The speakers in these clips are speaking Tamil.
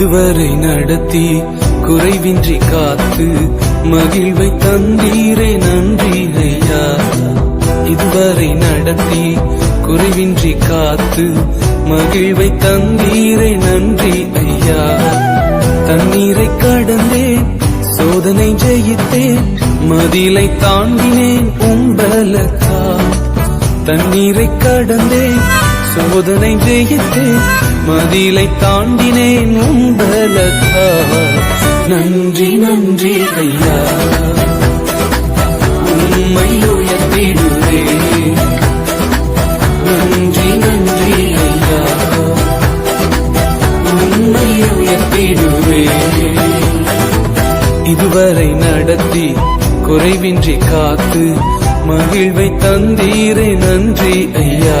இதுவரை நடத்தி குறைவின்றி காத்து மகிழ்வை தந்தீரே நன்றி ஐயா. இதுவரை நடத்தி குறைவின்றி காத்து மகிழ்வை தந்தீரே நன்றி ஐயா. தண்ணீரை கடந்தேன் சோதனை ஜெயித்தேன் மதிலை தாண்டினேன் உம்பலக்கா தண்ணீரை கடந்தேன் சோதனை ஜெயித்தேன் மதிலை தாண்டினேன் உங்களக்கா நன்றி நன்றி ஐயா. உண்மை உயர்த்திடுவே நன்றி நன்றி ஐயா. உண்மை உயர்த்திடுவே இதுவரை நடத்தி குறைவின்றி காத்து மகிழ்வை தந்தீரே நன்றி ஐயா.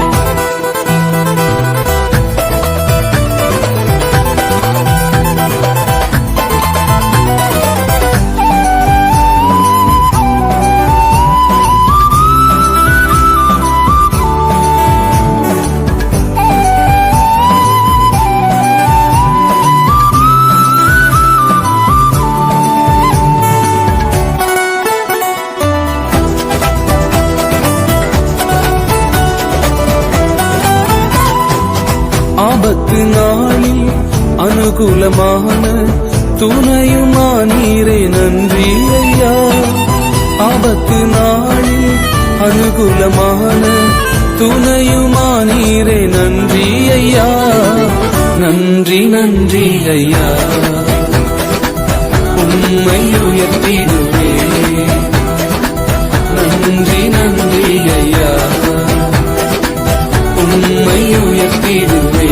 அனுகூலமான துணையுமா துணையுமானீரே நன்றி ஐயா ஆபத்து நாளில் அனுகூலமான துணையுமா துணையுமானீரே நன்றி ஐயா நன்றி நன்றி ஐயா உண்மை உயர்த்திடுவே நன்றி நன்றி ஐயா உண்மை உயர்த்திடுவே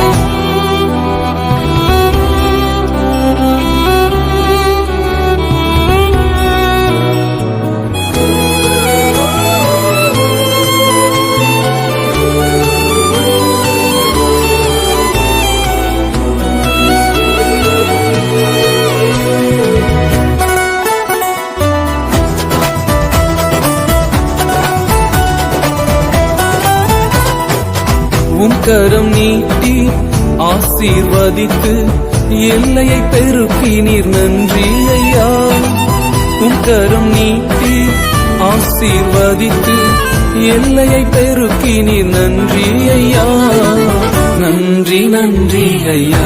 உம் கரம் நீட்டி ஆசீர்வதித்து எல்லையை பெருக்கினீர் நன்றி ஐயா. உம் கரம் நீட்டி ஆசீர்வதித்து எல்லையை பெருக்கினீர் நன்றி ஐயா. நன்றி நன்றி ஐயா.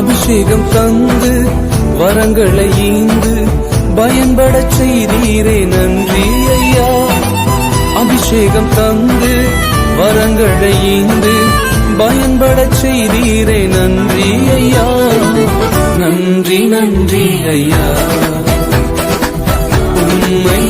அபிஷேகம் தந்து வரங்களை ஈந்து பயன்பட செய்தீரே நன்றி ஐயா. அபிஷேகம் தந்து வரங்களை ஈந்து பயன்பட செய்தீரே நன்றி ஐயா. நன்றி நன்றி ஐயா. உண்மை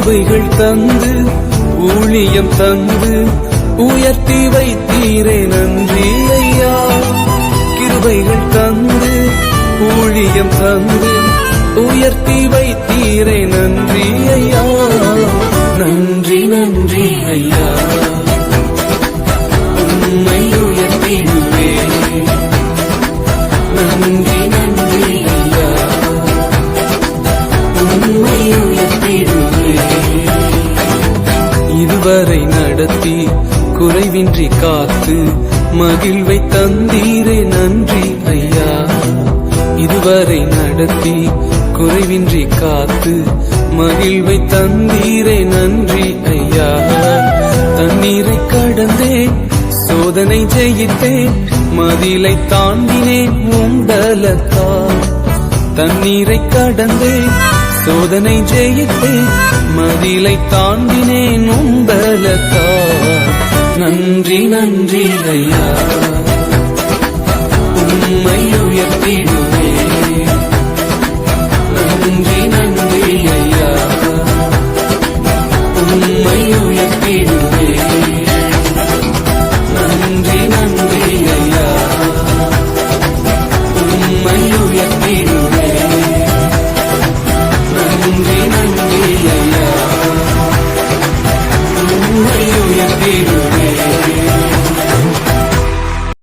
கிருபைகள் தந்து ஊழியம் தந்து உயர்த்தி வைத்தீரே நன்றி ஐயா. கிருபைகள் தந்து ஊழியம் தந்து உயர்த்தி வைத்தீரே நன்றி ஐயா. குறைவின்றி காத்து மகிழ்வை தந்தீரே நன்றி ஐயா. இதுவரை நடத்தி குறைவின்றி காத்து மகிழ்வை தந்தீரே நன்றி ஐயா. தண்ணீரை கடந்தேன் சோதனை ஜெயித்தேன் மதிலை தாண்டினேன் உண்டலத்தா தண்ணீரை கடந்தேன் சோதனை ஜெயித்தேன் மதிலை தாண்டினேன் உண்டலத்தா நன்றி நன்றி ஐயா. உண்மை உயர்த்தி